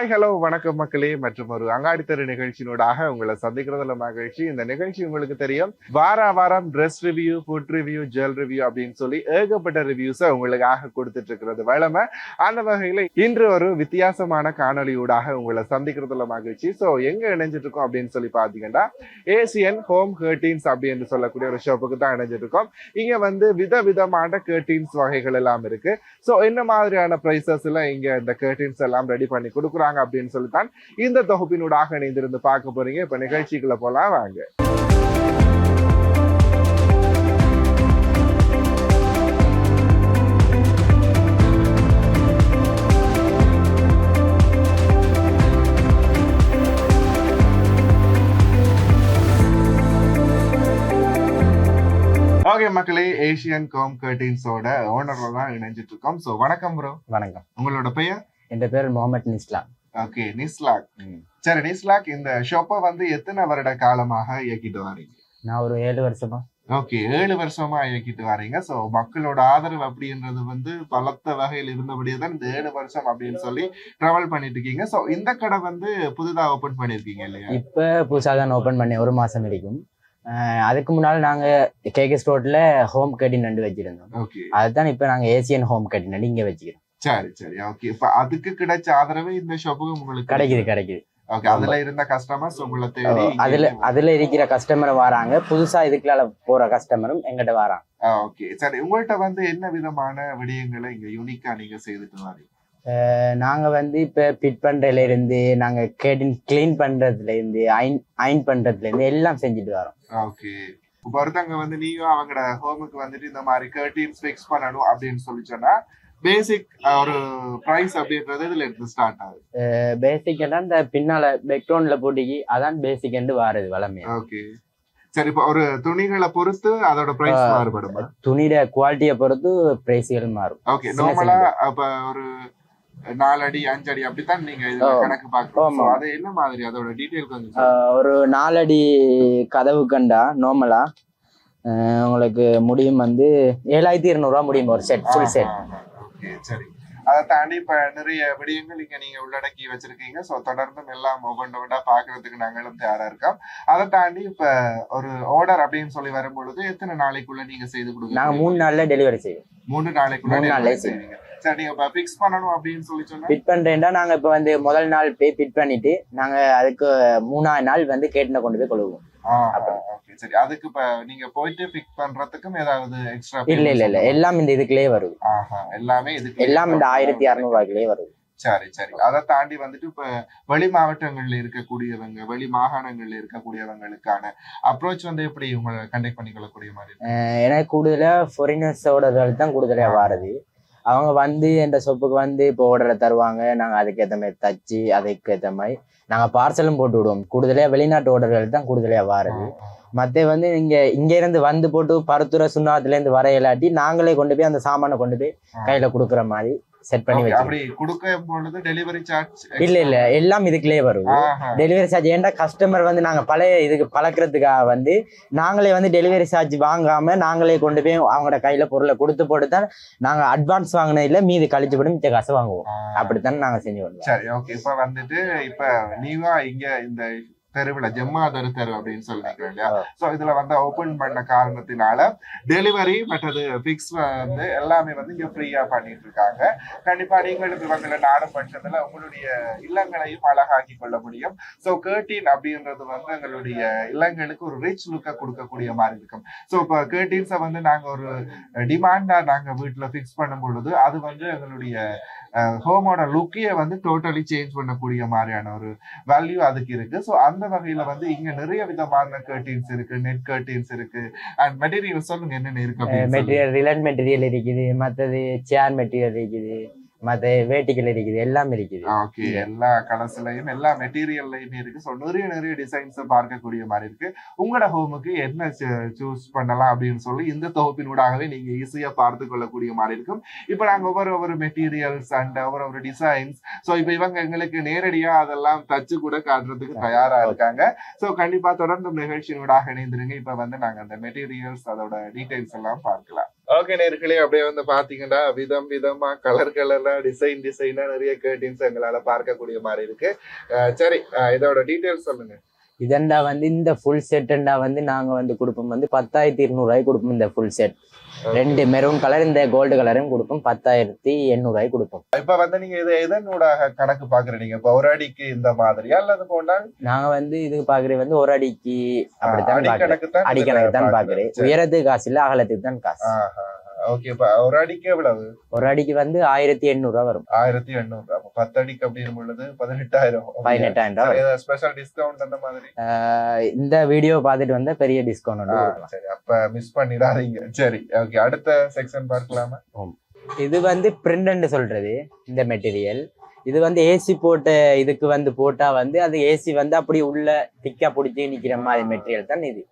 Hi hello வணக்கம் மக்களே. மற்றும் ஒரு அங்காடித்தரு நிகழ்ச்சியினூடாக உங்களை சந்திக்கிறதுல மகிழ்ச்சி. இந்த நிகழ்ச்சி உங்களுக்கு தெரியும். வார வாரம் dress review food review jewel review அப்படின்னு சொல்லி ஏகப்பட்ட ரிவ்யூஸை உங்களுக்காக கொடுத்துட்டு இருக்கிறது வளமை அந்த வகையில் இன்று ஒரு வித்தியாசமான காணொலியூடாக உங்களை சந்திக்கிறதுல மகிழ்ச்சி. ஸோ எங்க இணைஞ்சிட்டு இருக்கோம் அப்படின்னு சொல்லி பார்த்தீங்கன்னா ஏசியன் ஹோம் கர்டீன்ஸ் அப்படின்னு சொல்லக்கூடிய ஒரு ஷாப்புக்கு தான் இணைஞ்சிட்டு இருக்கோம் இங்க வந்து விதவிதமான கர்டீன்ஸ் வகைகள் எல்லாம் இருக்கு. ஸோ என்ன மாதிரியான ப்ரைசஸ்ல இங்க இந்த கர்டீன்ஸ் எல்லாம் ரெடி பண்ணி கொடுக்குறாங்க? அப்படின்னு சொல்லித்தான் இந்த தொகுப்பினூடாக இணைந்திருந்து பார்க்க போறீங்க. இப்ப நிகழ்ச்சிக்குள்ள போலாம் வாங்க. ஓகே மக்களே ஏசியன் கோம் கர்டீன்ஸோட ஓனர்ல தான் இணைஞ்சிட்டு இருக்கோம். ஸோ வணக்கம் ப்ரோ வணக்கம். உங்களோட பெயர்? என் பேர் முகமது நிஸ்லாம் ஓகே நிஸ்லாக் சரி நிஸ்லாக் இந்த ஷாப்பை வந்து எத்தனை வருட காலமாக இயக்கிட்டு வரீங்க நான் ஒரு ஏழு வருஷமா. ஓகே ஏழு வருஷமா இயக்கிட்டு வரீங்க ஸோ மக்களோட ஆதரவு அப்படின்றது வந்து பலத்த வகையில் இருந்தபடியே தான் இந்த ஏழு வருஷம் அப்படின்னு சொல்லி ட்ராவல் பண்ணிட்டு இருக்கீங்க. ஸோ இந்த கடை வந்து புதுதா ஓபன் பண்ணிருக்கீங்க இல்லையா? இப்போ புதுசாக தான் ஓப்பன் பண்ணி ஒரு மாசம் வரைக்கும். அஹ் அதுக்கு முன்னால் நாங்க கேகே ஸ்டோர்ல ஹோம் கட்டின் நண்டு வச்சிருந்தோம். ஓகே அதுதான் இப்போ நாங்க ஏசியன் ஹோம் கட்டின் நண்டு இங்க வச்சுக்கிறோம். சரி சரி. ஓகே இப்ப அதுக்கு கிடைச்ச ஆதரவு இந்த ஷாப்புக்கு உங்களுக்கு கிடைக்குது கிடைக்குது. ஓகே அதுல இருந்த கஸ்டமர்ஸ் உங்களை தேடி அதுல அதுல இருக்கிற கஸ்டமர் வராங்க. புதுசா இதுக்குள்ள போற கஸ்டமரும் எங்கிட்ட வராங்க. ஓகே சரி உங்கள்ட்ட வந்து என்ன விதமான விடயங்களை இங்க யூனிக்கா நீங்க செய்துட்டு வரீங்க நாங்க வந்து இப்ப பிட் பண்றதுல இருந்து நாங்க கேட்டின் கிளீன் பண்றதுல இருந்து அயன் அயன் பண்றதுல இருந்து எல்லாம் செஞ்சுட்டு வரோம். ஓகே இப்போ ஒருத்தவங்க வந்து நீங்க அவங்களோட ஹோமுக்கு வந்துட்டு இந்த மாதிரி கர்டீன்ஸ் ஃபிக்ஸ் பண்ணணும் அப்படின்னு சொல்லி சொன்னா பேசிக் ஒரு பிரைஸ் அப்படின்றது இதுல இருந்து ஸ்டார்ட் ஆகுது. பேசிக் இந்த பின்னால பேக்ரவுண்ட்ல போட்டிக்கு அதான் பேசிக் என்று வாரது வளமையா. ஓகே சரி இப்போ ஒரு துணிகளை பொறுத்து அதோட பிரைஸ். மாறுபடுமா? துணியோட குவாலிட்டியை பொறுத்து பிரைஸ்கள் மாறும். ஓகே நார்மலா அப்ப ஒரு நாலு அடி அஞ்சு அடி அப்படித்தான் நீங்க. கணக்கு. So, அது என்ன மாதிரி? அதோட டீடைல் கொஞ்சம் ஒரு நாலடி கதவு கண்டா நார்மலா உங்களுக்கு முடியும் வந்து ஏழாயிரத்தி இருநூறுவா முடியும் ஒரு செட் ஃபுல் செட் ஓகே சரி. அதை தாண்டி இப்ப நிறைய விடயங்கள் இங்க நீங்க உள்ளடக்கி வச்சிருக்கீங்க. சோ தொடர்ந்து எல்லாம் ஒவ்வொன்றா பாக்குறதுக்கு நாங்களும் தயாரா இருக்கோம். அதை தாண்டி இப்ப ஒரு ஆர்டர் அப்படின்னு சொல்லி வரும் பொழுது எத்தனை நாளைக்குள்ள நீங்க செய்து கொடுங்க மூணு நாள்ல டெலிவரி செய்வோம். மூணு நாளைக்குள்ள செய்வீங்க. சரி நீங்க இப்ப பிக்ஸ் பண்ணணும் அப்படின்னு சொல்லி சொன்னா? ஃபிட் பண்றேன்டா. நாங்க இப்ப வந்து முதல் நாள் போய் ஃபிட் பண்ணிட்டு நாங்க அதுக்கு மூணாவது நாள் வந்து கேட்டின கொண்டு போய் கொள்வோம் ஓகே சரி. அதுக்கு இப்ப நீங்க போயிட்டு பிக் பண்றதுக்கும் ஏதாவது எக்ஸ்ட்ரா இல்ல இல்ல இல்ல. எல்லாம் இந்த இதுக்குள்ளேயே வருது. ஆஹா எல்லாமே இதுக்கு எல்லாம் இந்த ஆயிரத்தி அறுநூறுவாய்க்குள்ளேயே வருது. சரி சரி. அதை தாண்டி வந்துட்டு இப்ப வெளி மாவட்டங்கள்ல இருக்கக்கூடியவங்க வெளி மாகாணங்கள்ல இருக்கக்கூடியவங்களுக்கான அப்ரோச் வந்து எப்படி உங்களை கண்டக்ட் பண்ணிக்கொள்ளக்கூடிய மாதிரி எனக்கு கூடுதலா ஃபாரினர்ஸோட தான் கூடுதலா வாரது. அவங்க வந்து என்ற ஷாப்புக்கு வந்து இப்போ ஆர்டரை தருவாங்க. நாங்க அதுக்கேற்ற மாதிரி தச்சு அதுக்கேற்ற மாதிரி நாங்க பார்சலும் போட்டு விடுவோம். கூடுதலா வெளிநாட்டு ஆர்டர்கள் தான் கூடுதலா வாரது. மத்த வந்து இங்க இங்க இருந்து வந்து போட்டு பருத்துறை சுண்ணாத்துல இருந்து வர இல்லாட்டி நாங்களே கொண்டு போய் அந்த சாமானை கொண்டு போய் கையில கொடுக்குற மாதிரி செட் பண்ணி வச்சு அப்படி கொடுக்க பொழுது டெலிவரி சார்ஜ் இல்ல இல்ல எல்லாம் இதுக்குள்ளேயே வரும். டெலிவரி சார்ஜ் ஏன்டா கஸ்டமர் வந்து நாங்க பழைய இதுக்கு பழக்கிறதுக்காக வந்து நாங்களே வந்து டெலிவரி சார்ஜ் வாங்காம நாங்களே கொண்டு போய் அவங்களோட கையில பொருளை கொடுத்து போட்டு தான் நாங்க அட்வான்ஸ் வாங்கினதுல மீதி கழிச்சு போட்டு மிச்ச காசு வாங்குவோம். அப்படித்தான் நாங்க செஞ்சு வருவோம் சரி ஓகே இப்ப வந்துட்டு இப்ப நீவா இங்க இந்த தெருவுல ஜெம்மாதரு தெரு அப்படின்னு சொல்லி நிக்கிறேன் இல்லையா. சோ இதுல வந்து ஓபன் பண்ண காரணத்தினால டெலிவரி மற்றது பிக்ஸ் வந்து எல்லாமே வந்து இங்க ஃப்ரீயா பண்ணிட்டு இருக்காங்க. கண்டிப்பா நீங்களும் இவங்களை நாடும் பட்சத்துல உங்களுடைய இல்லங்களையும் அழகாக்கி கொள்ள முடியும். சோ கேர்டீன் அப்படின்றது வந்து எங்களுடைய இல்லங்களுக்கு ஒரு ரிச் லுக்கை கொடுக்கக்கூடிய மாதிரி இருக்கும். சோ இப்ப கேர்டீன்ஸை வந்து நாங்க ஒரு டிமாண்டா நாங்க வீட்டுல ஃபிக்ஸ் பண்ணும் பொழுது அது வந்து எங்களுடைய ஹோமோட லுக்கையை வந்து டோட்டலி சேஞ்ச் பண்ணக்கூடிய மாதிரியான ஒரு வேல்யூ அதுக்கு இருக்கு. ஸோ அந்த வகையில வந்து இங்க நிறைய விதமான கர்டீன்ஸ் இருக்கு நெட் கர்டீன்ஸ் இருக்கு. அண்ட் மெட்டீரியல் சொல்லுங்க என்னென்ன இருக்கு மெட்டீரியல் ரிலன் மெட்டீரியல் இருக்குது மற்றது சேர் மெட்டீரியல் இருக்குது. மற்ற வேட்டிகள் இருக்குது எல்லாம் இருக்குது. ஓகே எல்லா கலர்ஸ்லயும் எல்லா மெட்டீரியல்லையுமே இருக்கு. ஸோ நிறைய நிறைய டிசைன்ஸ் பார்க்கக்கூடிய மாதிரி இருக்கு. உங்களோட ஹோமுக்கு என்ன சூஸ் பண்ணலாம் அப்படின்னு சொல்லி இந்த தொகுப்பினூடாகவே நீங்க ஈஸியா பார்த்து கொள்ளக்கூடிய மாதிரி இருக்கும். இப்போ நாங்க ஒவ்வொரு ஒவ்வொரு மெட்டீரியல்ஸ் அண்ட் ஒவ்வொரு ஒரு டிசைன்ஸ் ஸோ இப்போ இவங்க எங்களுக்கு நேரடியா அதெல்லாம் தச்சு கூட காட்டுறதுக்கு தயாரா இருக்காங்க. ஸோ கண்டிப்பா தொடர்ந்து நிகழ்ச்சியினூடாக இணைந்திருங்க. இப்போ வந்து நாங்க அந்த மெட்டீரியல்ஸ் அதோட டீடைல்ஸ் எல்லாம் பார்க்கலாம். ஓகே நேர்களே அப்படியே வந்து பாத்தீங்கன்னா விதம் விதமா கலர் கலர்ல டிசைன் டிசைனா நிறைய கேர்டின்ஸ் எங்களால பார்க்கக்கூடிய மாதிரி இருக்கு. சரி இதோட டீடைல்ஸ் சொல்லுங்க. இதண்டா வந்து இந்த ஃபுல் செட்டுண்டா வந்து நாங்க வந்து கொடுப்போம். வந்து பத்தாயிரத்தி இருநூறுவாய்க்கு கொடுப்போம் இந்த ஃபுல் செட் ரெண்டு மெரூன் கலர் இந்த கோல்டு கலரும் கொடுப்போம். பத்தாயிரத்தி எண்ணூறுவாய்க்கு கொடுப்போம். இப்ப வந்து நீங்க இதை எதனூடாக கணக்கு பாக்குறீங்க இப்ப ஒரு அடிக்கு இந்த மாதிரியா அல்லது போனால் நாங்க வந்து இது பாக்குறது வந்து ஒரு அடிக்கு அப்படித்தான் அடிக்கணக்கு தான் பாக்குறேன் உயரத்துக்கு காசு இல்ல அகலத்துக்கு தான் காசு. ஓகே ஒரு அடிக்கு எவ்வளவு? ஒரு அடிக்கு வந்து ஆயிரத்தி எண்ணூறுவா வரும். ஆயிரத்தி எண்ணூறு. அப்ப பத்து அடிக்கு அப்படின்னு பொழுது பதினெட்டாயிரம். பதினெட்டாயிரம் ரூபா வரும். ஸ்பெஷல் டிஸ்கவுண்ட் அந்த மாதிரி? இந்த வீடியோ பார்த்துட்டு வந்தா பெரிய டிஸ்கவுண்ட் சரி அப்ப மிஸ் பண்ணிடாதீங்க. சரி ஓகே அடுத்த செக்ஷன் பார்க்கலாமா? இது வந்து பிரிண்ட் சொல்றது இந்த மெட்டீரியல் இது வந்து ஏசி போட்ட இதுக்கு வந்து போட்டா வந்து அது ஏசி வந்து அப்படி உள்ள திக்கா பிடிச்சி நிக்கிற மாதிரி மெட்டீரியல் தான் இது.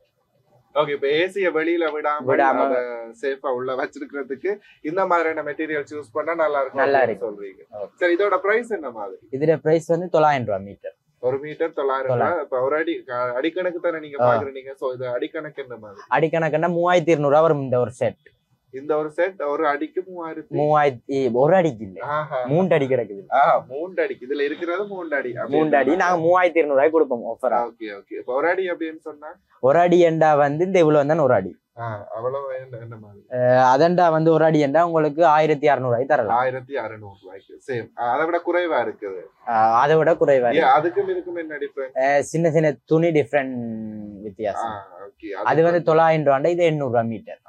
ஓகே இப்ப ஏசிய வெளியில விடாம விடாம. சேஃபா உள்ள வச்சிருக்கிறதுக்கு இந்த மாதிரியான மெட்டீரியல் சூஸ் பண்ணா நல்லா இருக்கும் நல்லா இருக்கும். சொல்றீங்க. சரி இதோட பிரைஸ் என்ன மாதிரி இதுல பிரைஸ் வந்து தொள்ளாயிரம் ரூபா மீட்டர் ஒரு மீட்டர் தொள்ளாயிரம் ரூபாய் இப்ப ஒரு அடி அடிக்கணக்கு தானே நீங்க. பாக்குறீங்க சோ இது அடிக்கணக்கு என்ன மாதிரி அடிக்கணக்குன்னா மூவாயிரத்தி இருநூறுவா வரும் இந்த ஒரு செட் இந்த ஒரு செட் ஒரு அடிக்கு மூவாயிரத்தி மூவாயிரத்தி ஒரு அடிக்கு இல்ல. மூன்று அடி கிடக்குது. மூன்று அடி. இதுல இருக்கிறது மூன்று அடி. மூன்று அடி. நாங்க மூவாயிரத்தி இருநூறுவாய்க்கு கொடுப்போம் ஆஃபரா ஓகே ஓகே ஒரு அடி அப்படின்னு சொன்னா? ஒரு அடி எண்டா வந்து இந்த இவ்வளவு தான் ஒரு அடி. அதண்டா வந்து ஒரு அடி எண்டா உங்களுக்கு ஆயிரத்தி அறுநூறுவாய்க்கு தரலாம். ஆயிரத்தி அறுநூறு ரூபாய்க்கு. சேம். அதை விட குறைவா இருக்குது? அதை விட குறைவா அதுக்கும் இதுக்கும் என்ன டிஃபரன்ஸ் சின்ன சின்ன துணி டிஃப்ரெண்ட் வித்தியாசம். அது வந்து தொள்ளாயிரம் ரூபாண்டா இது எண்ணூறு ரூபா மீட்டர்.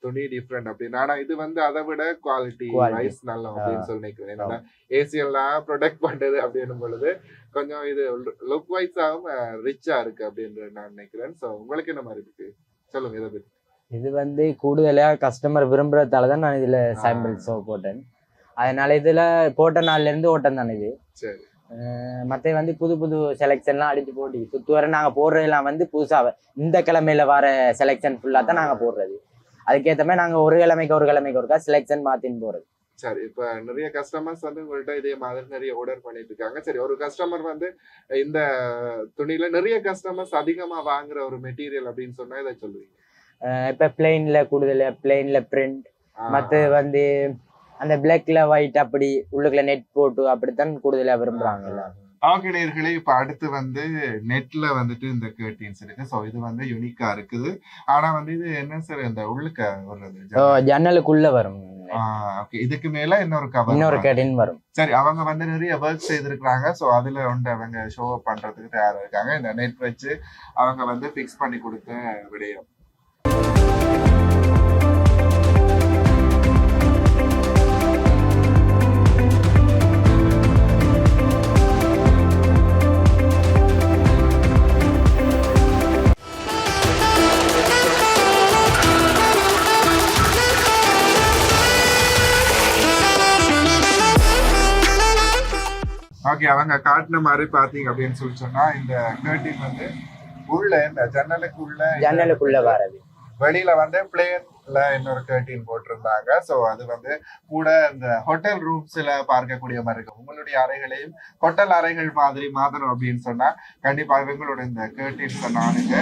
துணி டிஃப்ரெண்ட் அப்படின்னு. ஆனா இது வந்து அதை விட குவாலிட்டி. வைஸ் நல்லா அப்படின்னு சொல்லி நினைக்கிறேன். ஏன்னா ஏசி எல்லாம் ப்ரொடெக்ட் பண்றது அப்படின்னும் பொழுது கொஞ்சம் இது லுக் வைஸாவும் ரிச்சா இருக்கு அப்படின்னு நான் நினைக்கிறேன். சோ உங்களுக்கு என்ன மாதிரி இருக்கு? சொல்லுங்க இதை பத்தி. இது வந்து கூடுதலா கஸ்டமர் விரும்புறதால தான் நான் இதுல சாம்பிள் ஷோ போட்டேன். அதனால இதுல போட்ட நாள்ல இருந்து ஓட்டம் தானே இது. மத்த வந்து புது புது செலெக்ஷன்லாம் அடிச்சு போட்டு சுத்து வர நாங்க போடுறதெல்லாம் வந்து புதுசா வ- இந்த கிழமையில வர செலெக்ஷன் ஃபுல்லா தான் நாங்க போடுறது. அதுக்கேத்த மாதிரி நாங்க ஒரு கிழமைக்கு ஒரு கிழமைக்கு ஒருக்கா செலெக்ஷன் மாத்தின்னு போறது. சரி இப்ப நிறைய கஸ்டமர்ஸ் வந்து உங்கள்ட்ட இதே மாதிரி நிறைய ஆர்டர் பண்ணிட்டு இருக்காங்க. சரி ஒரு கஸ்டமர் வந்து இந்த துணியில நிறைய கஸ்டமர்ஸ் அதிகமா வாங்குற ஒரு மெட்டீரியல் அப்படின்னு சொன்னா இதை சொல்லுவீங்க. இப்ப பிளெயின்ல கூடுதல பிளெயின்ல பிரிண்ட் மத்த வந்து அந்த பிளாக்ல ஒயிட் அப்படி உள்ளுக்குள்ள நெட் போட்டு அப்படித்தான் கூடுதலா விரும்புறாங்க எல்லாரும். ஓகே நேர்களே இப்ப அடுத்து வந்து நெட்ல வந்துட்டு இந்த கேர்டின்ஸ் இருக்கு. சோ இது வந்து யூனிக்கா இருக்குது. ஆனா வந்து இது என்ன சார் இந்த உள்ளுக்க வர்றது? ஜன்னலுக்குள்ள வரும். ஓகே இதுக்கு மேல இன்னொரு கவர் இன்னொரு கடின் வரும். சரி அவங்க வந்து நிறைய ஒர்க் செய்திருக்காங்க சோ அதுல வந்து அவங்க ஷோ பண்றதுக்கு தயாரா இருக்காங்க. இந்த நெட் வச்சு அவங்க வந்து ஃபிக்ஸ் பண்ணி கொடுத்த விடயம். ஓகே அவங்க காட்டின மாதிரி பாத்தீங்க அப்படின்னு சொல்லி சொன்னா இந்த கேர்டின் வந்து உள்ள இந்த ஜன்னலுக்கு உள்ள இந்த ஜன்னலுக்குள்ள வரது. வெளியில வந்து பிளேன்ல இன்னொரு கர்டின் போட்டிருந்தாங்க. சோ அது வந்து கூட இந்த ஹோட்டல் ரூம்ஸ்ல பார்க்கக்கூடிய மாதிரி இருக்கும். உங்களுடைய அறைகளையும் ஹோட்டல் அறைகள் மாதிரி மாத்தணும் அப்படின்னு சொன்னா கண்டிப்பா இவங்களோட இந்த கர்டின்ஸ் நானுங்க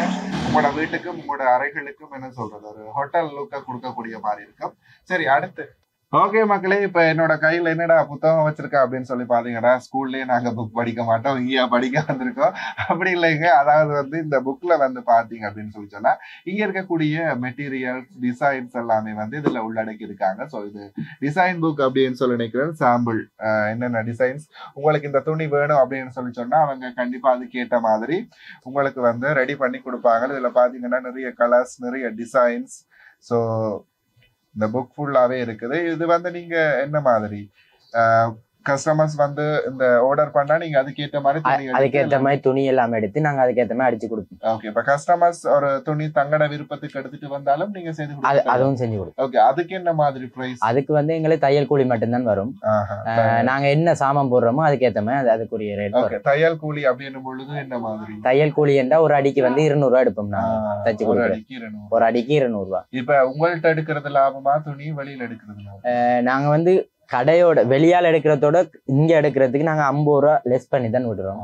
உங்களோட வீட்டுக்கும் உங்களோட அறைகளுக்கும் என்ன சொல்றது? ஒரு ஹோட்டல் லுக்க கொடுக்கக்கூடிய மாதிரி இருக்கும். சரி அடுத்து. ஓகே மக்களே இப்ப என்னோட கையில என்னடா புத்தகம் வச்சிருக்கா அப்படின்னு சொல்லி பாத்தீங்கன்னா ஸ்கூல்லயே நாங்க புக் படிக்க மாட்டோம். இங்கேயா படிக்க வந்திருக்கோம். அப்படி இல்லைங்க. அதாவது வந்து இந்த புக்ல வந்து பாத்தீங்க அப்படின்னு சொல்லி சொன்னா இங்க இருக்கக்கூடிய மெட்டீரியல்ஸ் டிசைன்ஸ் எல்லாமே வந்து இதுல உள்ளடக்கி இருக்காங்க ஸோ இது டிசைன் புக் அப்படின்னு சொல்லி நினைக்கிறேன். சாம்பிள் என்னென்ன டிசைன்ஸ் உங்களுக்கு இந்த துணி வேணும் அப்படின்னு சொல்லி சொன்னா அவங்க கண்டிப்பா அதுக்கேற்ற மாதிரி உங்களுக்கு வந்து ரெடி பண்ணி கொடுப்பாங்க. இதுல பாத்தீங்கன்னா நிறைய கலர்ஸ் நிறைய டிசைன்ஸ் ஸோ இந்த புக் ஃபுல்லாவே இருக்குது. இது வந்து நீங்க என்ன மாதிரி? கஸ்டமர்ஸ் வந்து இந்த ஆர்டர் பண்ணா நீங்க அதுக்கேற்ற மாதிரி துணி அதுக்கேத்த மாதிரி துணி எல்லாம் எடுத்து நாங்க அதுக்கேத்த மாதிரி அடிச்சு கொடுப்போம். ஓகே இப்ப கஸ்டமர்ஸ் ஒரு துணி தங்கட விருப்பத்துக்கு எடுத்துட்டு வந்தாலும் நீங்க செய்து அதுவும் செஞ்சு கொடுப்போம். ஓகே அதுக்கு என்ன மாதிரி பிரைஸ் அதுக்கு வந்து எங்களுக்கு தையல் கூலி மட்டும்தான் வரும். நாங்க என்ன சாமான் போடுறோமோ அதுக்கேத்த மாதிரி அது அதுக்குரிய ரேட் ஓகே தையல் கூலி அப்படின்னும் பொழுது என்ன மாதிரி? தையல் கூலி என்றா ஒரு அடிக்கு வந்து இருநூறு ரூபா எடுப்போம் நாங்க தச்சு ஒரு கொடுக்குறேன் அடிக்கு இருநூறு. ஒரு அடிக்கு இருநூறு ரூபா. இப்ப உங்கள்ட்ட எடுக்கிறது லாபமா துணி வெளியில எடுக்கிறது நாங்க வந்து கடையோட வெளியால எடுக்கிறதோட இங்க எடுக்கிறதுக்கு நாங்க ஐம்பது ரூபா லெஸ் பண்ணி தான் விடுறோம்.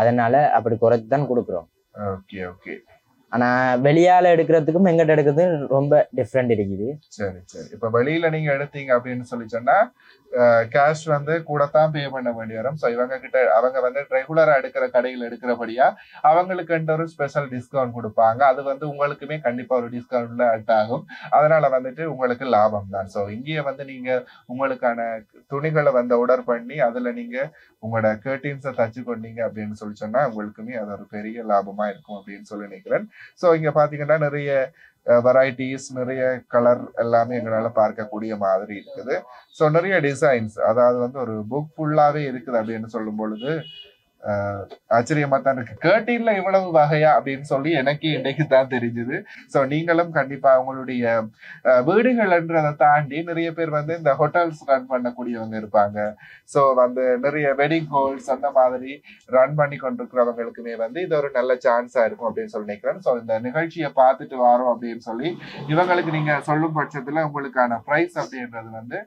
அதனால அப்படி குறைச்சு தான் கொடுக்குறோம். ஓகே ஓகே ஆனா வெளியால எடுக்கிறதுக்கும் எங்கிட்ட எடுக்கிறதுக்கும் ரொம்ப டிஃப்ரெண்ட் இருக்குது. சரி சரி. இப்ப வெளியில நீங்க எடுத்தீங்க அப்படின்னு சொல்லி சொன்னா கேஷ் வந்து கூட தான் பே பண்ண வேண்டி வரும். ஸோ இவங்க கிட்ட அவங்க வந்து ரெகுலரா எடுக்கிற கடையில் எடுக்கிறபடியா அவங்களுக்கு ஒரு ஸ்பெஷல் டிஸ்கவுண்ட் கொடுப்பாங்க. அது வந்து உங்களுக்குமே கண்டிப்பா ஒரு டிஸ்கவுண்ட்ல அட் ஆகும். அதனால வந்துட்டு உங்களுக்கு லாபம் தான் ஸோ இங்கேயே வந்து நீங்க உங்களுக்கான துணிகளை வந்து ஆர்டர் பண்ணி அதுல நீங்க உங்களோட கேர்டீன்ஸை தச்சு கொண்டீங்க அப்படின்னு சொல்லி சொன்னா உங்களுக்குமே அது ஒரு பெரிய லாபமா இருக்கும் அப்படின்னு சொல்லி நினைக்கிறேன். ஸோ இங்க பாத்தீங்கன்னா நிறைய வெரைட்டிஸ் நிறைய கலர் எல்லாமே எங்களால பார்க்கக்கூடிய மாதிரி இருக்குது. ஸோ நிறைய டிசைன்ஸ் அதாவது வந்து ஒரு புக் ஃபுல்லாவே இருக்குது அப்படின்னு சொல்லும் பொழுது ஆச்சரியமா தான் இருக்கு. கேர்டீன்ல இவ்வளவு வகையா அப்படின்னு சொல்லி எனக்கு இன்னைக்கு தான் தெரிஞ்சுது. ஸோ நீங்களும் கண்டிப்பா அவங்களுடைய வீடுகள்ன்றதை தாண்டி நிறைய பேர் வந்து இந்த ஹோட்டல்ஸ் ரன் பண்ணக்கூடியவங்க இருப்பாங்க. ஸோ வந்து நிறைய வெட்டிங் ஹோல்ஸ் அந்த மாதிரி ரன் பண்ணி கொண்டிருக்கிறவங்களுக்குமே வந்து இது ஒரு நல்ல சான்ஸா இருக்கும் அப்படின்னு சொல்லி நினைக்கிறேன். ஸோ இந்த நிகழ்ச்சியை பார்த்துட்டு வரோம் அப்படின்னு சொல்லி இவங்களுக்கு நீங்க சொல்லும் பட்சத்துல உங்களுக்கான ப்ரைஸ் அப்படின்றது வந்து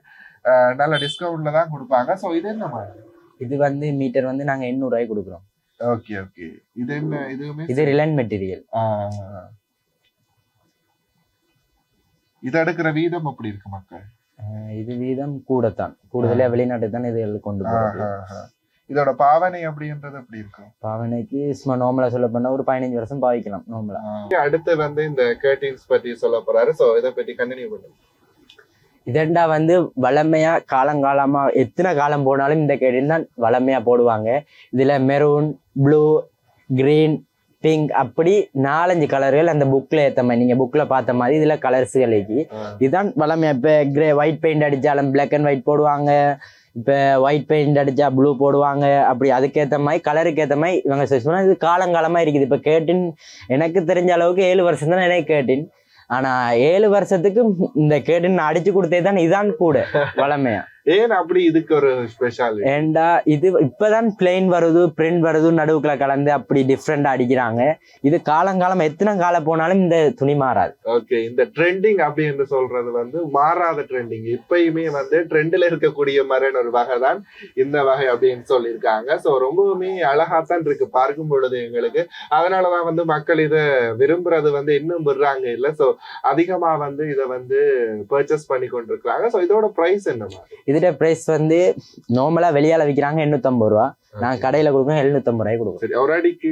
நல்ல டிஸ்கவுண்ட்ல தான் கொடுப்பாங்க. ஸோ இது என்ன மாதிரி? இது வந்து மீட்டர் வந்து நாங்க எண்ணூறு ரூபாய்க்கு கொடுக்குறோம். ஓகே ஓகே இது என்ன இதுவுமே இது ரிலன் மெட்டீரியல். இது எடுக்கிற வீதம் அப்படி இருக்கு மக்கள். இது வீதம் கூடத்தான். கூடுதலா வெளிநாட்டுக்கு தான் இது கொண்டு போறது. இதோட பாவனை அப்படின்றது எப்படி இருக்கும் பாவனைக்கு சும்மா நார்மலா சொல்ல போனா ஒரு பதினஞ்சு வருஷம் பாவிக்கலாம் நார்மலா அடுத்து வந்து இந்த கேர்டீன்ஸ் பத்தி சொல்ல போறாரு. சோ இதை பத்தி கண்டினியூ பண்ணுங்க. இதெண்டா வந்து வளமையா காலங்காலமா எத்தனை காலம் போனாலும் இந்த கேடின் தான் வளமையா போடுவாங்க. இதுல மெரூன் ப்ளூ கிரீன் பிங்க் அப்படி நாலஞ்சு கலர்கள் அந்த புக்ல ஏத்த மாதிரி நீங்க புக்ல பார்த்த மாதிரி இதுல கலர்ஸ்கள் இருக்கு. இதுதான் வளமையா. இப்ப கிரே ஒயிட் பெயிண்ட் அடிச்சாலும் பிளாக் அண்ட் ஒயிட் போடுவாங்க. இப்ப ஒயிட் பெயிண்ட் அடிச்சா ப்ளூ போடுவாங்க. அப்படி அதுக்கேத்த மாதிரி கலருக்கு ஏத்த மாதிரி இவங்க பண்ணா இது காலங்காலமா இருக்குது. இப்ப கேட்டின் எனக்கு தெரிஞ்ச அளவுக்கு ஏழு வருஷம் தான் எனக்கு கேட்டின். ஆனா ஏழு வருஷத்துக்கு இந்த கேடுன்னு அடிச்சு கொடுத்தே தான் இதான் கூட வளமையா. ஏன் அப்படி இதுக்கு ஒரு ஸ்பெஷல் ஏண்டா இது இப்பதான் பிளெயின் வருது பிரிண்ட் வருது நடுவுக்குள்ள கலந்து அப்படி டிஃப்ரெண்டா அடிக்கிறாங்க. இது காலங்காலம் எத்தனை காலம் போனாலும் இந்த துணி மாறாது. ஓகே இந்த ட்ரெண்டிங் அப்படின்னு சொல்றது வந்து மாறாத ட்ரெண்டிங் இப்பயுமே வந்து ட்ரெண்ட்ல இருக்கக்கூடிய மாதிரியான ஒரு வகை தான் இந்த வகை அப்படின்னு சொல்லியிருக்காங்க. ஸோ ரொம்பவுமே அழகா தான் இருக்கு பார்க்கும் பொழுது எங்களுக்கு. அதனாலதான் வந்து மக்கள் இதை விரும்புறது வந்து இன்னும் விடுறாங்க இல்ல. ஸோ அதிகமா வந்து இதை வந்து பர்ச்சேஸ் பண்ணி கொண்டிருக்கிறாங்க ஸோ இதோட பிரைஸ் என்ன மாதிரி? இதோட பிரைஸ் வந்து நார்மலா வெளியால விற்கிறாங்க எண்ணூத்தம்பது ரூபா. நாங்க கடையில கொடுக்கோம் எழுநூத்தம்பது ரூபாய்க்கு கொடுக்குறோம். சரி ஒரு அடிக்கு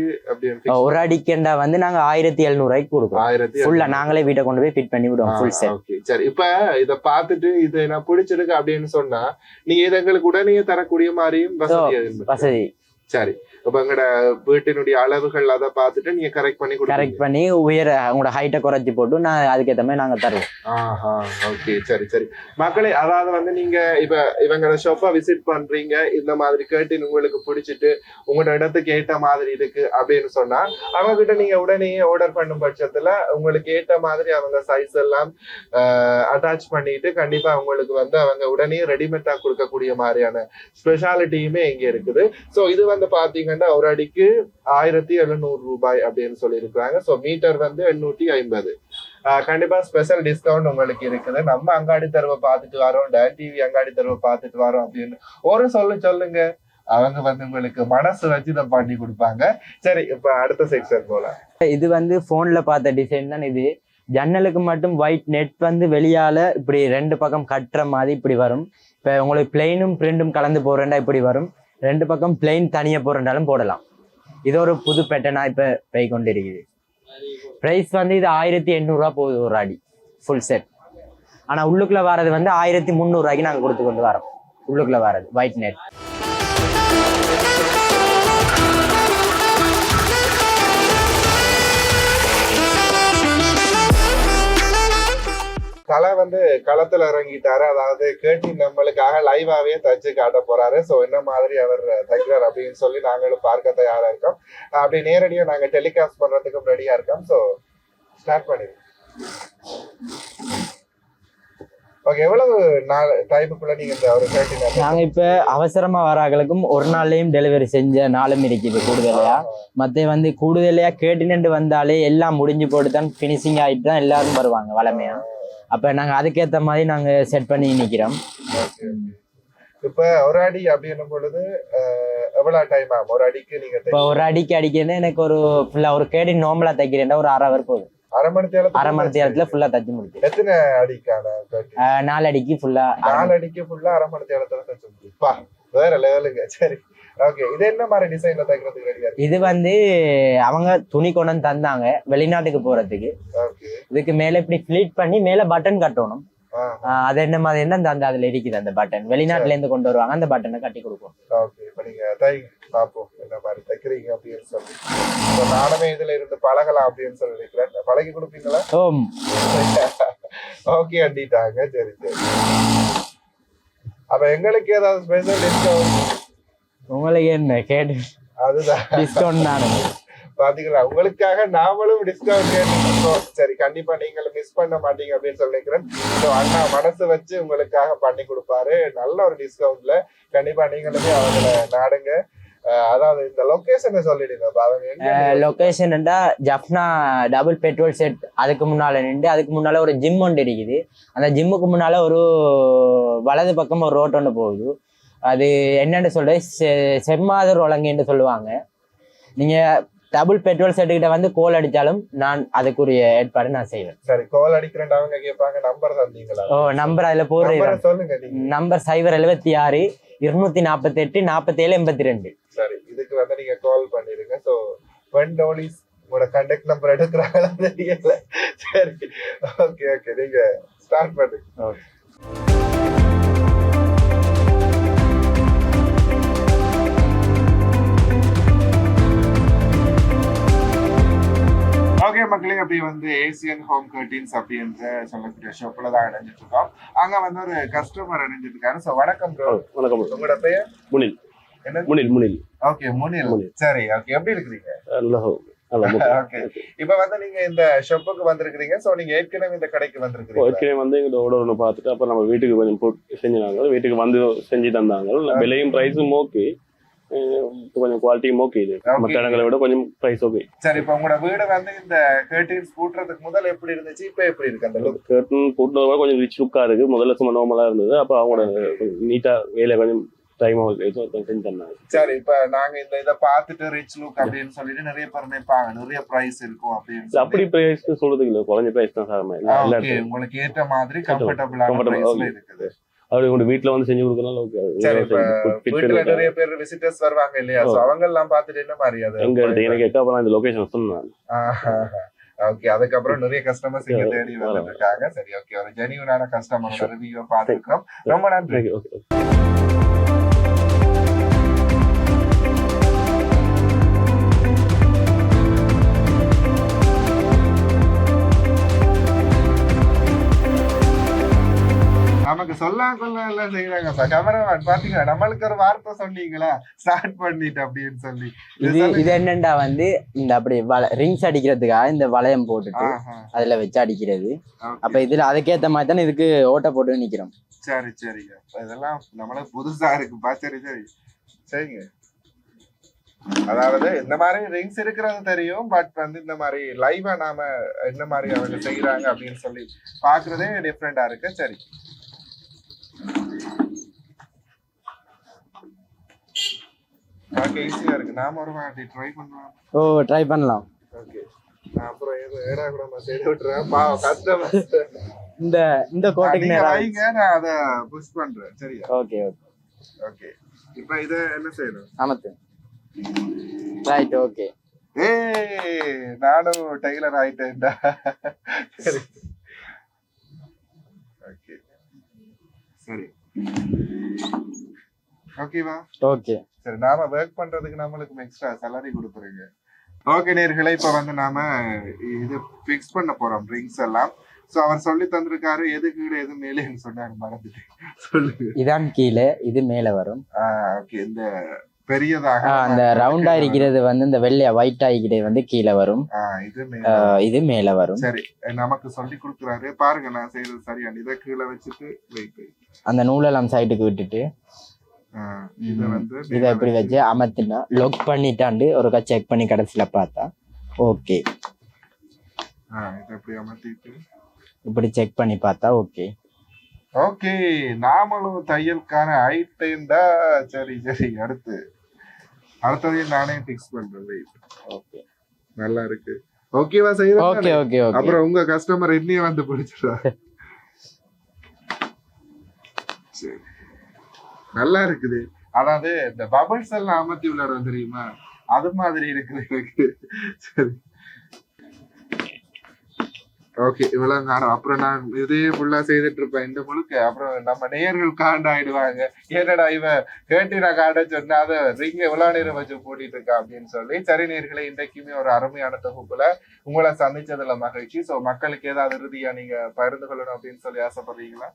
ஒரு அடிக்கண்டா வந்து நாங்க ஆயிரத்தி எழுநூறு ரூபாய்க்கு கொடுக்குறோம். ஆயிரத்தி ஃபுல்லா நாங்களே வீட்டை கொண்டு போய் ஃபிட் பண்ணி விடுவோம் ஃபுல் செட் சரி இப்ப இத பார்த்துட்டு இது நான் பிடிச்சிருக்கு அப்படின்னு சொன்னா நீங்க இது எங்களுக்கு உடனே தரக்கூடிய மாதிரியும். வசதி. சரி. எங்கட வீட்டினுடைய அளவுகள் அதை பார்த்துட்டு நீங்க கரெக்ட் பண்ணி கரெக்ட் பண்ணி உயர உங்களோட ஹைட்டை குறைச்சி போட்டு நான் அதுக்கேற்ற மாதிரி நாங்க தருவோம். ஆஹா ஓகே சரி சரி. மக்களே அதாவது வந்து நீங்க இப்ப இவங்களோட ஷாப்பை விசிட் பண்றீங்க இந்த மாதிரி கேட்டு உங்களுக்கு பிடிச்சிட்டு உங்களோட இடத்துக்கு ஏத்த மாதிரி இருக்கு அப்படின்னு சொன்னா அவங்க கிட்ட நீங்க உடனே ஆர்டர் பண்ணும் பட்சத்துல உங்களுக்கு ஏத்த மாதிரி அவங்க சைஸ் எல்லாம் அட்டாச் பண்ணிட்டு கண்டிப்பா உங்களுக்கு வந்து அவங்க உடனே ரெடிமேடா கொடுக்கக்கூடிய மாதிரியான ஸ்பெஷாலிட்டியுமே இங்க இருக்குது. சோ இது வந்து பாத்தீங்கன்னா ஒரு அடிக்கு ஆயிரத்தி எழுநூறு ரூபாய் அப்படின்னு சொல்லியிருக்காங்க சோ மீட்டர் வந்து எண்ணூத்தி ஐம்பது. கண்டிப்பா ஸ்பெஷல் டிஸ்கவுண்ட் உங்களுக்கு இருக்குது. நம்ம அங்காடி தெருவை பார்த்துட்டு வரோம். டே டிவி அங்காடி தெருவை பார்த்துட்டு வரோம் அப்படின்னு. ஒரு சொல்லு சொல்லுங்க. அவங்க வந்து உங்களுக்கு மனசு வச்சு இதை பண்ணி கொடுப்பாங்க. சரி இப்ப அடுத்த செக்ஷன் போல இது வந்து போன்ல பார்த்த டிசைன் தான் இது. ஜன்னலுக்கு மட்டும் ஒயிட் நெட் வந்து வெளியால இப்படி ரெண்டு பக்கம் கட்டுற மாதிரி இப்படி வரும். இப்போ உங்களுக்கு பிளெயினும் பிரிண்டும் கலந்து போறேன்டா இப்படி வரும். ரெண்டு பக்கம் பிளெயின் தனியாக போறேன்டாலும் போடலாம். இது ஒரு புது பேட்டர்னா இப்போ போய் கொண்டு இருக்குது ப்ரைஸ் வந்து இது ஆயிரத்தி எண்ணூறுரூவா போகுது ஒரு அடி ஃபுல் செட் ஆனால் உள்ளுக்குள்ள வரது வந்து ஆயிரத்தி முந்நூறுரூவாய்க்கு நாங்கள் கொடுத்து கொண்டு வரோம் உள்ளுக்குள்ள வரது ஒயிட் நெட் கலை வந்து களத்துல இறங்கிட்டாரு. அதாவது கேட்டி நம்மளுக்காக லைவாவே தச்சு காட்ட போறாரு. சோ என்ன மாதிரி அவர் தைக்கிறார் அப்படின்னு சொல்லி நாங்களும் பார்க்க தயாரா இருக்கோம். அப்படி நேரடியா நாங்க டெலிகாஸ்ட் பண்றதுக்கும் ரெடியா இருக்கோம். சோ ஸ்டார்ட் பண்ணிடுவோம் ஓகே எவ்வளவு நாள் டைமுக்குள்ள நீங்க இந்த ஒரு கேட்டி நாங்கள் இப்போ அவசரமாக வராங்களுக்கும் ஒரு நாள்லையும் டெலிவரி செஞ்ச நாளும் இருக்குது கூடுதலையா. மற்ற வந்து கூடுதலையா கேட்டுனு வந்தாலே எல்லாம் முடிஞ்சு போட்டு தான் ஃபினிஷிங் ஆகிட்டு தான் எல்லாரும் வருவாங்க வளமையா. அப்போ நாங்கள் அதுக்கேற்ற மாதிரி நாங்கள் செட் பண்ணி நிற்கிறோம் இப்ப ஒரு அடி அப்படின்னும் பொழுது அஹ், எவ்வளவு டைம் ஆகும்? ஒரு அடிக்கு நீங்க இப்போ ஒரு அடிக்கு அடிக்கணும் எனக்கு ஒரு ஃபுல்லா ஒரு கேடி நார்மலா தைக்கிறேன்டா ஒரு அரை ஹவர் போதும். அரை மணி நேரத்துல அரை மணி நேரத்துல ஃபுல்லா தச்சு முடிக்கும் எத்தனை அடிக்கான நாலு அடிக்கு ஃபுல்லா நாலு அடிக்கு ஃபுல்லா அரை மணி நேரத்துல தச்சு முடிப்பா வேற லெவலுங்க சரி. ஓகே இது என்ன மாதிரி டிசைன்ல தைக்கிறதுக்கு இது வந்து அவங்க துணி கொண்டு வந்து தந்தாங்க வெளிநாட்டுக்கு போறதுக்கு. இதுக்கு மேல இப்படி ஃபிளீட் பண்ணி மேல பட்டன் கட்டணும். அது என்ன மாதிரி என்ன அந்த அதுல இருக்குது அந்த பட்டன் வெளிநாட்டுல இருந்து கொண்டு வருவாங்க அந்த பட்டனை கட்டி கொடுப்போம் ஓகே இப்ப நீங்க தை என்ன மாதிரி தைக்கிறீங்க அப்படின்னு சொல்லி. இப்ப நானுமே இதுல இருந்து பழகலாம் அப்படின்னு சொல்லி நினைக்கிறேன். பழகி கொடுப்பீங்களா? ஓ ஓகே அண்டிட்டாங்க சரி சரி. அப்ப எங்களுக்கு ஏதாவது ஸ்பெஷல் டிஸ்கவுண்ட் உங்களுக்கு என்ன கேட்டு அதுதான். டிஸ்கவுண்ட் நானு பாத்தீங்களா? உங்களுக்காக நாமளும் டிஸ்கவுண்ட் கேட்டுருக்கோம் சரி கண்டிப்பா நீங்களும் மிஸ் பண்ண மாட்டீங்க அப்படின்னு சொல்லி நினைக்கிறேன் So, அண்ணா மனசு வச்சு உங்களுக்காக பண்ணி கொடுப்பாரு. நல்ல ஒரு டிஸ்கவுண்ட்ல கண்டிப்பா நீங்களுமே அவங்கள நாடுங்க. அதாவது இந்த லொகேஷனை சொல்லிடுங்க லொகேஷன்டா ஜப்னா டபுள் பெட்ரோல் செட் அதுக்கு முன்னால நின்று அதுக்கு முன்னால ஒரு ஜிம் ஒன்று இருக்குது. அந்த ஜிம்முக்கு முன்னால ஒரு வலது பக்கம் ஒரு ரோட் ஒன்று போகுது. அது என்னன்னு செ- செம்மாதர் ஒலங்குன்னு சொல்லுவாங்க. நீங்க டபுள் பெட்ரோல் செட் கிட்ட வந்து கோல் அடிச்சாலும் நான் அதுக்குரிய ஏற்பாடு நான் செய்வேன். சரி கோல் அடிக்கிறேன் கேட்பாங்க நம்பர் தந்தீங்களா? ஓ நம்பர் அதுல போடுறேன் சொல்லுங்க நம்பர் சைபர் எழுபத்தி ஆறு இருநூத்தி நாற்பத்தி எட்டு நாற்பத்தி ஏழு எண்பத்தி ரெண்டு சரி இதுக்கு வந்து நீங்க கால் பண்ணிருங்க. சோ when டோலிஸ் உங்களோட கண்டக்ட் நம்பர் எடுக்கிறாங்களா தெரியல. சரி ஓகே ஓகே நீங்க ஸ்டார்ட் பண்ணுங்க. அப்படி வந்து ஏசியன் ஹோம் கர்டின்ஸ் அப்படின்ற சொல்லக்கூடிய ஷாப்ல தான் இணைஞ்சிட்டு இருக்கோம் அங்க வந்து ஒரு கஸ்டமர் இணைஞ்சிட்டு இருக்காரு சோ வணக்கம் ப்ரோ வணக்கம் உங்களோட பெயர்? முனில். என்ன முனில் முனில். ஓகே முனில். முனில். சரி ஓகே எப்படி இருக்கிறீங்க? நல்ல. ஓகே இப்ப வந்து நீங்க இந்த ஷாப்புக்கு வந்திருக்கிறீங்க. சோ நீங்க ஏற்கனவே இந்த கடைக்கு இப்போ வந்திருக்கிறீங்க ஏற்கனவே வந்து எங்களோட order ஒன்று பார்த்துட்டு அப்புறம் நம்ம வீட்டுக்கு கொஞ்சம் செஞ்சினாங்க வீட்டுக்கு வந்து செஞ்சு தந்தாங்க. விலையும் ப்ரைஸும் ஓகே கொஞ்சம் குவாலிட்டியும் ஓகே இது. மற்ற இடங்களை விட கொஞ்சம் ப்ரைஸ் ஓகே சரி இப்ப உங்களோட வீடு வந்து இந்த கர்டின்ஸ் பூட்டுறதுக்கு முதல்ல எப்படி இருந்துச்சு இப்ப எப்படி இருக்கு அந்த போட்டதை விட கொஞ்சம் ரிச் லுக்காக இருக்கு முதல்ல சும்மா நார்மலாக இருந்தது அப்போ அவங்களோட நீட்டாக வேலை கொஞ்சம் டைம் சரி இப்ப நாங்க இந்த இத பார்த்துட்டு ரிச் லுக் அப்படின்னு சொல்லிட்டு நிறைய பேர் நினைப்பாங்க நிறைய பிரைஸ் இருக்கும் அப்படின்னு அப்படி ப்ரைஸ் சொல்றதுக்கு இல்லை குறைஞ்ச ப்ரைஸ் தான் சார் உங்களுக்கு ஏற்ற மாதிரி கம்ஃபர்டபுளான பிரைஸ்ல. இருக்குது அப்படி உங்க வீட்டில் வந்து செஞ்சு கொடுக்கறனால ஓகே சரி இப்ப வீட்டுல நிறைய பேர் விசிட்டர்ஸ் வருவாங்க இல்லையா? சோ. அவங்க எல்லாம் பார்த்துட்டு என்ன மாதிரி அது எங்க எடுத்து எனக்கு கேட்க அப்புறம் இந்த லொகேஷன் சொன்னேன். ஓகே அதுக்கப்புறம் நிறைய கஸ்டமர்ஸ் இங்க தேடி. வந்திருக்காங்க சரி ஓகே ஒரு ஜெனியூனான கஸ்டமரோட ரிவ்யூ பார்த்துருக்கோம் ரொம்ப நன்றி. சொல்ல கொள்ள எல்லாம் செய்யறாங்க கேமராமேன் பாத்தீங்களா? நம்மளுக்கு ஒரு வார்த்தை சொன்னீங்களா? ஸ்டார்ட் பண்ணிட்டு அப்படின்னு சொல்லி. இது இது என்னண்டா வந்து இந்த அப்படி ரிங்ஸ் அடிக்கிறதுக்காக இந்த வளையம் போட்டுட்டு அதுல வச்சு அடிக்கிறது. அப்ப இதுல அதுக்கேத்த மாதிரி தானே இதுக்கு ஓட்ட போட்டு நிக்கிறோம். சரி சரிங்க. அப்ப இதெல்லாம் நம்மளுக்கு புதுசா இருக்குப்பா சரி சரி. சரிங்க. அதாவது இந்த மாதிரி ரிங்ஸ் இருக்கிறது தெரியும் பட் வந்து இந்த மாதிரி லைவா நாம என்ன மாதிரி அவங்க செய்யறாங்க அப்படின்னு சொல்லி பாக்குறதே டிஃப்ரெண்டா இருக்கு. சரி. பார்க்க ஈஸியா இருக்கு. நாம ஒரு வாட்டி ட்ரை பண்ணலாம். ஓ ட்ரை பண்ணலாம். ஓகே நான் அப்புறம் ஏதோ ஏடா கூட செய்து விட்டுறேன். பாவம் கஸ்டமர் இந்த இந்த நேரம் வைங்க நான் அதை புஷ் பண்றேன். சரியா? ஓகே ஓகே ஓகே இப்போ இதை என்ன செய்யணும்? அமத்து ரைட் ஓகே ஏய் நானும் டெய்லர் ஆயிட்டேன்டா. சரி ஓகே சரி. ஓகேவா ஓகே சரி நாம ஒர்க் பண்றதுக்கு நம்மளுக்கு எக்ஸ்ட்ரா salary கொடுக்குறீங்க. ஓகே நேர்களே இப்ப வந்து நாம இது ஃபிக்ஸ் பண்ண போறோம் ட்ரிங்க்ஸ் எல்லாம். சோ அவர் சொல்லி தந்திருக்காரு எது கீழே எது மேலேன்னு சொன்னாரு மறந்துட்டு சொல்லுங்க. இதான் கீழே இது மேல வரும். ஓகே இந்த பெரியதாக அந்த ரவுண்டா இருக்கிறது வந்து இந்த வெள்ளையா ஒயிட் ஆகிக்கிறது வந்து கீழே வரும். இது இது மேல வரும். சரி நமக்கு சொல்லி கொடுக்குறாரு. பாருங்க நான் செய்யறது சரியா இதை கீழே வச்சுட்டு வெயிட் அந்த நூலெல்லாம் சைடுக்கு விட்டுட்டு இதை வந்து இதை இப்படி வச்சு அமர்த்தினா லொக் பண்ணிட்டாண்டு ஒருக்கா செக் பண்ணி கடைசியில பார்த்தா ஓகே இப்படி செக் பண்ணி பார்த்தா ஓகே ஓகே நாமளும் தையல்கான ஐட்டேன்டா சரி சரி அடுத்து. அடுத்ததையும் நானே ஃபிக்ஸ் பண்றேன் ஓகே நல்லா இருக்கு. ஓகேவா செய்யறேன் ஓகே ஓகே ஓகே அப்புறம் உங்க கஸ்டமர் என்னையும் வந்து பிடிச்சிடுவாங்க சரி. நல்லா இருக்குது. அதாவது இந்த பபிள்ஸ் எல்லாம் அமர்த்தி விளையாடுறது தெரியுமா? அது மாதிரி இருக்குது எனக்கு. சரி. ஓகே இவ்வளவு நேரம் அப்புறம் நான் இதே ஃபுல்லா செய்துட்டு இருப்பேன். இந்த முழுக்க. அப்புறம் நம்ம நேயர்கள் காண்ட் ஆயிடுவாங்க. என்னடா இவன்? கேட்டு நான் காண்ட சொன்னா அதை ரிங்க எவ்வளவு நேரம் வச்சு போட்டிட்டு இருக்கா அப்படின்னு சொல்லி சரி நேர்களை இன்றைக்குமே ஒரு அருமையான தொகுப்புல உங்களை சந்திச்சதுல மகிழ்ச்சி. சோ மக்களுக்கு ஏதாவது இறுதியா நீங்க பகிர்ந்து கொள்ளணும் அப்படின்னு சொல்லி ஆசைப்படுறீங்களா?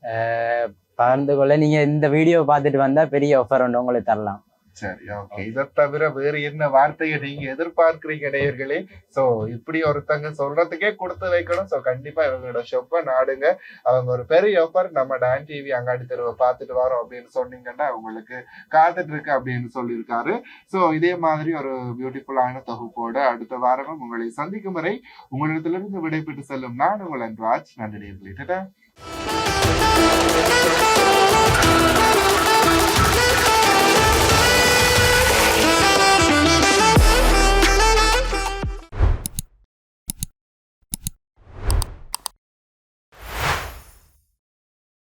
பகிர்ந்து கொள்ள. நீங்க இந்த வீடியோ பார்த்துட்டு வந்தா பெரிய ஆஃபர் ஒன்று உங்களுக்கு தரலாம். சரி ஓகே இதை தவிர வேறு என்ன வார்த்தையை நீங்க எதிர்பார்க்கிறீங்க நேயர்களே? சோ இப்படி ஒருத்தங்க சொல்றதுக்கே கொடுத்து வைக்கணும். சோ கண்டிப்பா இவங்களோட ஷொப்பை நாடுங்க. அவங்க ஒரு பெரிய ஆஃபர் நம்ம டான் டிவி அங்காடி தெருவை பார்த்துட்டு வரோம் அப்படின்னு சொன்னீங்கன்னா உங்களுக்கு காத்துட்டு இருக்கு அப்படின்னு சொல்லியிருக்காரு. சோ இதே மாதிரி ஒரு பியூட்டிஃபுல்லான தொகுப்போட அடுத்த வாரமும் உங்களை சந்திக்கும் வரை உங்களிடத்திலிருந்து விடைபெற்று செல்லும் நான் உங்கள் ராஜ் நன்றி.